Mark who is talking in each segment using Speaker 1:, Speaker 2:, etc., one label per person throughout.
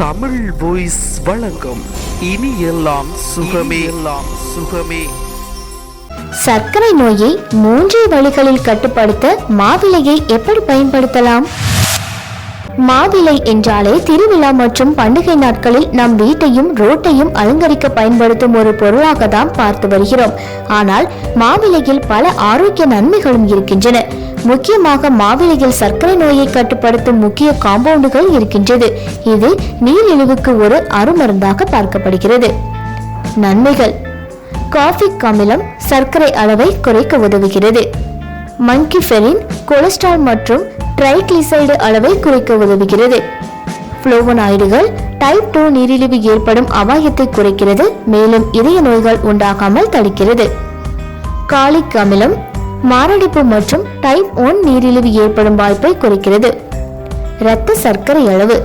Speaker 1: Tamil voice வழங்கும் இனி எல்லாம் சுகமே. எல்லாம் சுகமே.
Speaker 2: சர்க்கரை நோயை மூன்று வழிகளில் கட்டுப்படுத்த மாவிலையை எப்படி பயன்படுத்தலாம்? மாவிலை என்றாலே திருவிழா மற்றும் பண்டிகை நாட்களில் நம் வீட்டையும் ரோட்டையும் அலங்கரிக்க பயன்படுத்தும் ஒரு பொருளாக தான் பார்த்து வருகிறோம். ஆனால் மாவிலையில் பல ஆரோக்கிய நன்மைகளும் இருக்கின்றன. முக்கியமாக மாவிலையில் சர்க்கரை நோயை கட்டுப்படுத்தும் முக்கிய காம்பவுண்டுகள் இருக்கின்றது. இது நீரிழிவுக்கு ஒரு அருமருந்தாக பார்க்கப்படுகிறது. நன்மைகள். காஃபிக் அமிலம் சர்க்கரை அளவை குறைக்க உதவுகிறது. மங்கிஃபெரின் கொலஸ்ட்ரால் மற்றும் ட்ரைக்ளிசைடு அளவை குறைக்க உதவுகிறது. புளோவனாய்டுகள் டைப் டூ நீரிழிவு ஏற்படும் அபாயத்தை குறைக்கிறது மேலும் இதய நோய்கள் உண்டாகாமல் தடுக்கிறது. காலிக் அமிலம் மாரடைப்பு மற்றும் டைப் ஒன் நீரிழிவு ஏற்படும் வாய்ப்பை குறைக்கிறது. இரத்த சர்க்கரை அளவு.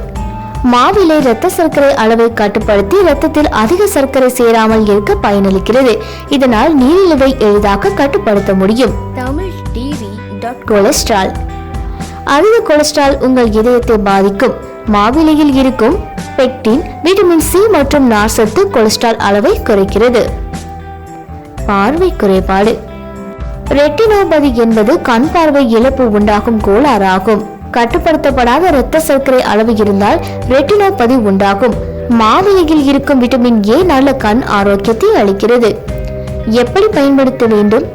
Speaker 2: மாவிலை இரத்த சர்க்கரை அளவை கட்டுப்படுத்தி இரத்தத்தில் அதிக சர்க்கரை சேராமல் இருக்க பயனளிக்கிறது. இதனால் நீரிழிவை எளிதாக கட்டுப்படுத்த முடியும். Tamil TV cholesterol. அதிக கொலஸ்ட்ரால் உங்கள் இதயத்தை பாதிக்கும். மாவிலையில் இருக்கும் பெக்டின் விட்டமின் சி மற்றும் நார்சத்து கொலஸ்ட்ரால் அளவை குறைக்கிறது. பார்வை குறைபாடு. ரெட்டினோபதி என்பது கண் பார்வை இழப்பு உண்டாகும் கோளாறு ஆகும் கட்டுப்படுத்தப்படாத இரத்த சர்க்கரை அளவு இருந்தால் ரெட்டினோபதி உண்டாகும். மாவிலையில் இருக்கும் விட்டமின் ஏ நல்ல கண் ஆரோக்கியத்தை அளிக்கிறது. எப்படி பயன்படுத்த வேண்டும்?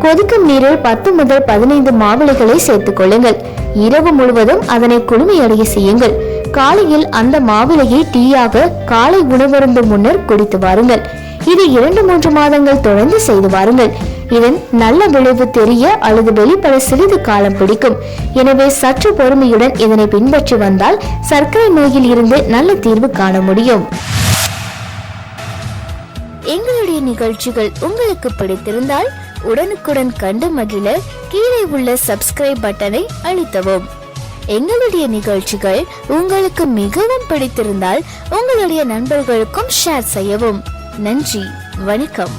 Speaker 2: கொதிக்கும் நீரில் பத்து முதல் பதினைந்து மாவிளைகளை சேர்த்துக் கொள்ளுங்கள். இரவு முழுவதும் அதனை குளுமையடைய செய்யுங்கள். காலையில் அந்த மாவிளையை டீயாக காலை உணவருந்து முன்னர் குடித்து வாருங்கள். இது இரண்டு மூன்று மாதங்கள் தொடர்ந்து செய்து வாருங்கள். இதன் நல்ல விளைவு தெரிய அல்லது வெளிப்பட சிறிது காலம் பிடிக்கும். எனவே சற்று பொறுமையுடன் இதனை பின்பற்றி வந்தால் சர்க்கரை நோயில் இருந்து நல்ல தீர்வு காண முடியும். எங்களுடைய நிகழ்ச்சிகள் உங்களுக்கு பிடித்திருந்தால் உடனுக்குடன் கண்டு மகிழ கீழே உள்ள சப்ஸ்கிரைப் பட்டனை அழுத்தவும். எங்களுடைய நிகழ்ச்சிகள் உங்களுக்கு மிகவும் பிடித்திருந்தால் உங்களுடைய நண்பர்களுக்கும் ஷேர் செய்யவும். நன்றி வணக்கம்.